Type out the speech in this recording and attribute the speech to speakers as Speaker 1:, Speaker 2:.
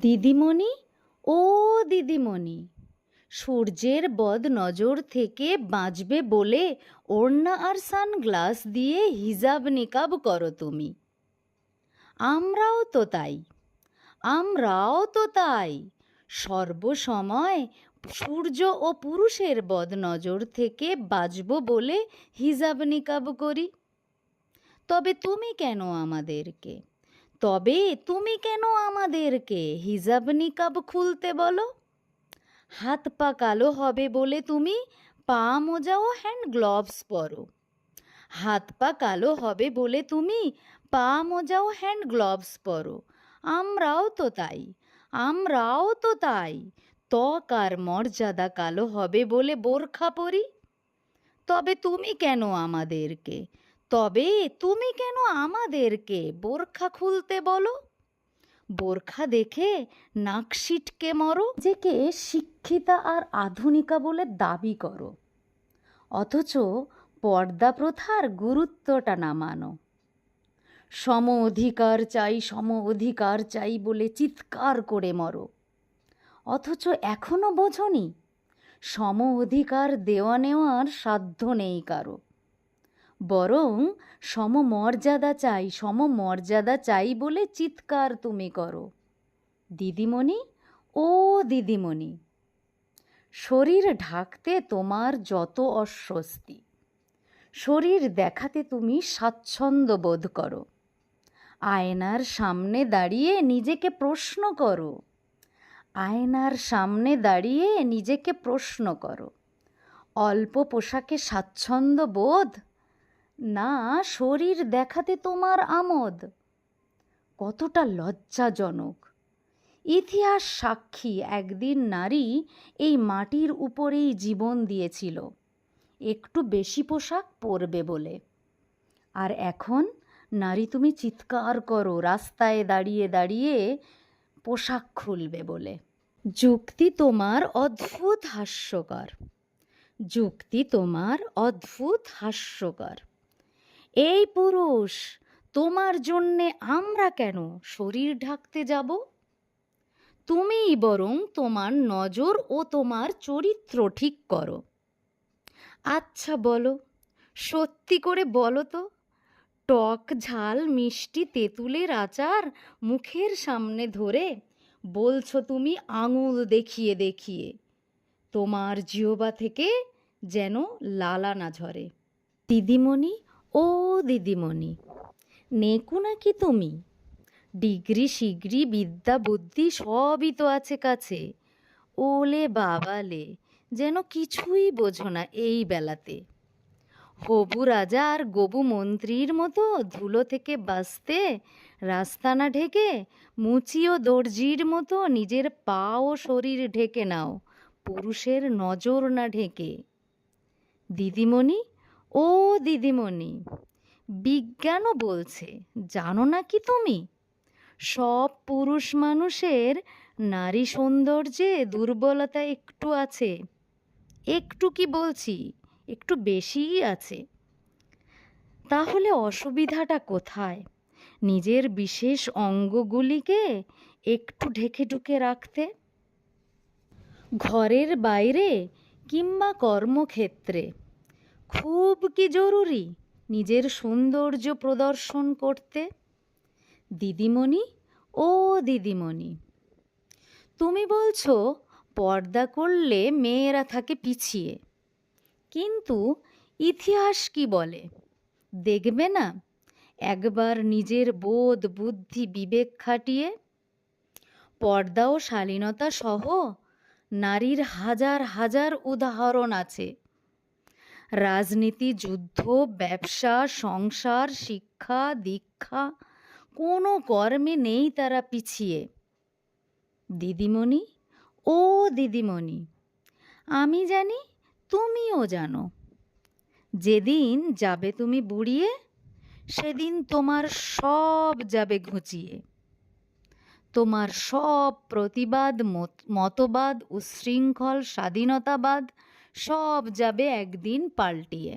Speaker 1: দিদিমণি, ও দিদিমণি, সূর্যের বদ নজর থেকে বাঁচবে বলে ওড়না আর সানগ্লাস দিয়ে হিজাব নিকাব করো তুমি। আমরাও তো তাই, আমরাও তো তাই, সর্বসময় সূর্য ও পুরুষের বদ নজর থেকে বাঁচব বলে হিজাব নিকাব করি। তবে তুমি কেন আমাদেরকে তবে তুমি কেন আমাদেরকে হিজাব নিকাব খুলতে বলো? হাত পা কালো হবে বলে তুমি পা মোজা ও হ্যান্ড গ্লোভস পরো। হাত পা কালো হবে বলে তুমি পা মোজা ও হ্যান্ড গ্লোভস পরো। আমরাও তো তাই, আমরাও তো তাই। ত্বক আর মর্যাদা কালো হবে বলে বোরখা পরি? তবে তুমি কেন আমাদেরকে তবে তুমি কেন আমাদেরকে বোরখা খুলতে বলো? বোরখা দেখে নাক সিটকে মরো। যেকে শিক্ষিতা আর আধুনিকা বলে দাবি করো। অথচ পর্দা প্রথার গুরুত্বটা না মানো। সম অধিকার চাই, সম অধিকার চাই বলে চিৎকার করে মরো। অথচ এখনও বোঝনি, সম অধিকার দেওয়া নেওয়ার সাধ্য নেই কারও। বরং সমমর্যাদা চাই সমমর্যাদা চাই বলে চিৎকার তুমি করো। দিদিমণি, ও দিদিমণি, শরীর ঢাকতে তোমার যত অস্বস্তি। শরীর দেখাতে তুমি স্বাচ্ছন্দ্য বোধ করো। আয়নার সামনে দাঁড়িয়ে নিজেকে প্রশ্ন করো। আয়নার সামনে দাঁড়িয়ে নিজেকে প্রশ্ন করো। অল্প পোশাকে স্বাচ্ছন্দ্য বোধ না, শরীর দেখাতে তোমার আমোদ। কতটা লজ্জাজনক। ইতিহাস সাক্ষী একদিন নারী এই মাটির উপরেই জীবন দিয়েছিল। একটু বেশি পোশাক পরবে বলে। আর এখন, নারী তুমি চিৎকার করো, রাস্তায় দাঁড়িয়ে দাঁড়িয়ে পোশাক খুলবে বলে। যুক্তি তোমার অদ্ভুত হাস্যকর। যুক্তি তোমার অদ্ভুত হাস্যকর। এই পুরুষ, তোমার জন্যে আমরা কেন শরীর ঢাকতে যাব? তুমিই বরং তোমার নজর ও তোমার চরিত্র ঠিক করো। আচ্ছা বলো, সত্যি করে বলো তো, টক ঝাল মিষ্টি তেঁতুলের আচার মুখের সামনে ধরে বলছো তুমি আঙুল দেখিয়ে দেখিয়ে, তোমার জিওবা থেকে যেন লালা না ঝরে। দিদিমণি ও দিদিমণি, নেকু নাকি তুমি? ডিগ্রি শিগ্রি, বিদ্যা বুদ্ধি সবই তো আছে কাছে। ওলে বাবালে, যেন কিছুই বোঝো না এই বেলাতে। হবু রাজা আর গবু মন্ত্রীর মতো ধুলো থেকে বাঁচতে রাস্তা না ঢেকে, মুচি ও দর্জির মতো নিজের পা ও শরীর ঢেকে নাও, পুরুষের নজর না ঢেকে। দিদিমণি ও দিদিমণি, বিজ্ঞানও বলছে, জানো না কি তুমি? সব পুরুষ মানুষের নারী সৌন্দর্যে দুর্বলতা একটু আছে। একটু কি বলছি, একটু বেশিই আছে। তাহলে অসুবিধাটা কোথায়? নিজের বিশেষ অঙ্গগুলিকে একটু ঢেকে ঢুকে রাখতে? ঘরের বাইরে কিংবা কর্মক্ষেত্রে? খুব কি জরুরি নিজের সৌন্দর্য প্রদর্শন করতে? দিদিমণি, ও দিদিমণি, তুমি বলছো পর্দা করলে মেয়েরা থাকে পিছিয়ে। কিন্তু ইতিহাস কি বলে? দেখবে না? একবার নিজের বোধ বুদ্ধি বিবেক খাটিয়ে? পর্দা ও শালীনতা সহ নারীর হাজার হাজার উদাহরণ আছে। রাজনীতি, যুদ্ধ, ব্যবসা, সংসার, শিক্ষা, দীক্ষা, কোনো কর্মে নেই তারা পিছিয়ে। দিদিমণি, ও দিদিমণি, আমি জানি তুমিও জানো, যেদিন যাবে তুমি বুড়িয়ে, সেদিন তোমার সব যাবে ঘুচিয়ে। তোমার সব প্রতিবাদ, মত- মতবাদ উচ্ছৃঙ্খল স্বাধীনতাবাদ সব যাবে একদিন পাল্টিয়ে।